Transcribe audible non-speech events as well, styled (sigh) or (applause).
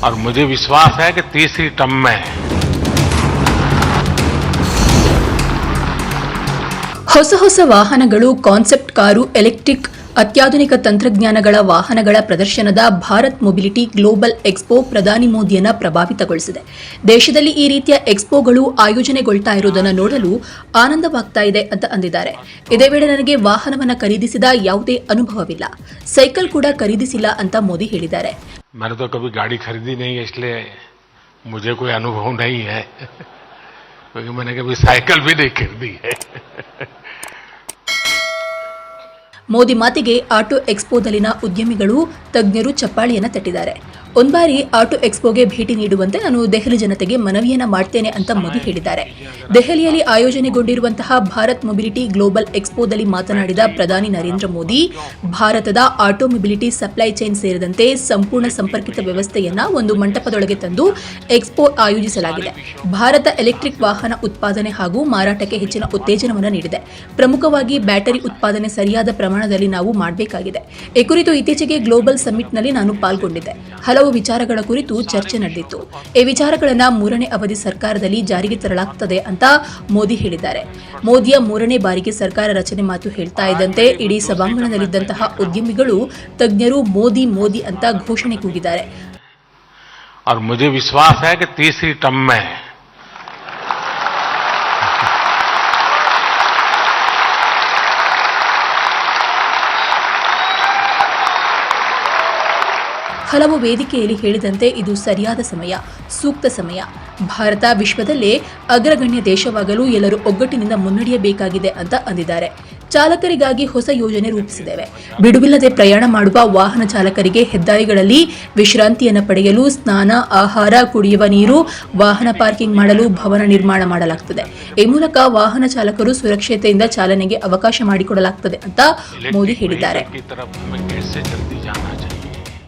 और मुझे विश्वास है कि तीसरी टर्म में ಹೊಸ ಹೊಸ ವಾಹನಗಳು ಕಾನ್ಸೆಪ್ಟ್ ಕಾರು ಎಲೆಕ್ಟ್ರಿಕ್ ಅತ್ಯಾಧುನಿಕ ತಂತ್ರಜ್ಞಾನಗಳ ವಾಹನಗಳ ಪ್ರದರ್ಶನದ ಭಾರತ್ ಮೊಬಿಲಿಟಿ ಗ್ಲೋಬಲ್ ಎಕ್ಸ್ಪೋ ಪ್ರಧಾನಿ ಮೋದಿಯನ್ನ ಪ್ರಭಾವಿತಗೊಳಿಸಿದೆ ದೇಶದಲ್ಲಿ ಈ ರೀತಿಯ ಎಕ್ಸ್ಪೋಗಳು ಆಯೋಜನೆಗೊಳ್ತಾ ಇರುವುದನ್ನು ನೋಡಲು ಆನಂದವಾಗ್ತಾ ಇದೆ ಅಂತ ಅಂದಿದ್ದಾರೆ ಇದೇ ವೇಳೆ ನನಗೆ ವಾಹನವನ್ನ ಖರೀದಿಸಿದ ಯಾವುದೇ ಅನುಭವವಿಲ್ಲ ಸೈಕಲ್ ಕೂಡ ಖರೀದಿಸಿಲ್ಲ ಅಂತ ಮೋದಿ ಹೇಳಿದ್ದಾರೆ मैंने तो कभी गाड़ी खरीदी नहीं है, इसलिए मुझे कोई अनुभव नहीं है। (laughs) क्योंकि मैंने कभी साइकिल भी नहीं खरीदी है। ಮೋದಿ ಮಾತಿಗೆ ಆಟೋ ಎಕ್ಸ್ಪೋದಲ್ಲಿನ ಉದ್ಯಮಿಗಳು ತಜ್ಞರು ಚಪ್ಪಾಳಿಯನ್ನು ತಟ್ಟಿದ್ದಾರೆ. ಒಂದ್ಬಾರಿ ಆಟೋ ಎಕ್ಸ್ಪೋಗೆ ಭೇಟಿ ನೀಡುವಂತೆ ನಾನು ದೆಹಲಿ ಜನತೆಗೆ ಮನವಿಯನ್ನ ಮಾಡ್ತೇನೆ ಅಂತ ಮೋದಿ ಹೇಳಿದ್ದಾರೆ. ದೆಹಲಿಯಲ್ಲಿ ಆಯೋಜನೆಗೊಂಡಿರುವಂತಹ ಭಾರತ್ ಮೊಬಿಲಿಟಿ ಗ್ಲೋಬಲ್ ಎಕ್ಸ್ಪೋದಲ್ಲಿ ಮಾತನಾಡಿದ ಪ್ರಧಾನಿ ನರೇಂದ್ರ ಮೋದಿ ಭಾರತದ ಆಟೋ ಮೊಬಿಲಿಟಿ ಸಪ್ಲೈ ಚೈನ್ ಸೇರಿದಂತೆ ಸಂಪೂರ್ಣ ಸಂಪರ್ಕಿತ ವ್ಯವಸ್ಥೆಯನ್ನ ಒಂದು ಮಂಟಪದೊಳಗೆ ತಂದು ಎಕ್ಸ್ಪೋ ಆಯೋಜಿಸಲಾಗಿದೆ. ಭಾರತ ಎಲೆಕ್ಟ್ರಿಕ್ ವಾಹನ ಉತ್ಪಾದನೆ ಹಾಗೂ ಮಾರಾಟಕ್ಕೆ ಹೆಚ್ಚಿನ ಉತ್ತೇಜನವನ್ನು ನೀಡಿದೆ. ಪ್ರಮುಖವಾಗಿ ಬ್ಯಾಟರಿ ಉತ್ಪಾದನೆ ಸರಿಯಾದ ಪ್ರಮಾಣದಲ್ಲಿ ನಾವು ಮಾಡಬೇಕಾಗಿದೆ ಈ ಕುರಿತು ಇತ್ತೀಚೆಗೆ ಗ್ಲೋಬಲ್ ಸಮ್ಮಿಟ್ನಲ್ಲಿ ನಾನು ಪಾಲ್ಗೊಂಡಿದ್ದೆ ಹಲವು ವಿಚಾರಗಳ ಕುರಿತು ಚರ್ಚೆ ನಡೆದಿತ್ತು ಈ ವಿಚಾರಗಳನ್ನ ಮೂರನೇ ಅವಧಿ ಸರ್ಕಾರದಲ್ಲಿ ಜಾರಿಗೆ ತರಲಾಗುತ್ತದೆ ಅಂತ ಮೋದಿ ಹೇಳಿದ್ದಾರೆ ಮೋದಿಯ ಮೂರನೇ ಬಾರಿಗೆ ಸರ್ಕಾರ ರಚನೆ ಮಾತು ಹೇಳ್ತಾ ಇದ್ದಂತೆ ಇಡೀ ಸಭಾಂಗಣದಲ್ಲಿದ್ದಂತಹ ಉದ್ಯಮಿಗಳು ತಜ್ಞರು ಮೋದಿ ಮೋದಿ ಅಂತ ಘೋಷಣೆ ಕೂಗಿದ್ದಾರೆ और मुझे विश्वास है कि तीसरी टर्म में ಹಲವು ವೇದಿಕೆಯಲ್ಲಿ ಹೇಳಿದಂತೆ ಇದು ಸರಿಯಾದ ಸಮಯ, ಸೂಕ್ತ ಸಮಯ. ಭಾರತ ವಿಶ್ವದಲ್ಲೇ ಅಗ್ರಗಣ್ಯ ದೇಶವಾಗಲು ಎಲ್ಲರೂ ಒಗ್ಗಟ್ಟಿನಿಂದ ಮುನ್ನಡೆಯಬೇಕಾಗಿದೆ ಅಂತ ಅಂದಿದ್ದಾರೆ. ಚಾಲಕರಿಗಾಗಿ ಹೊಸ ಯೋಜನೆ ರೂಪಿಸಿದ್ದೇವೆ. ಬಿಡುವಿಲ್ಲದೆ ಪ್ರಯಾಣ ಮಾಡುವ ವಾಹನ ಚಾಲಕರಿಗೆ ಹೆದ್ದಾರಿಗಳಲ್ಲಿ ವಿಶ್ರಾಂತಿಯನ್ನು ಪಡೆಯಲು ಸ್ನಾನ, ಆಹಾರ, ಕುಡಿಯುವ ನೀರು, ವಾಹನ ಪಾರ್ಕಿಂಗ್ ಮಾಡಲು ಭವನ ನಿರ್ಮಾಣ ಮಾಡಲಾಗುತ್ತದೆ ಈ ಮೂಲಕ ವಾಹನ ಚಾಲಕರು ಸುರಕ್ಷತೆಯಿಂದ ಚಾಲನೆಗೆ ಅವಕಾಶ ಮಾಡಿಕೊಡಲಾಗುತ್ತದೆ ಅಂತ ಮೋದಿ ಹೇಳಿದ್ದಾರೆ.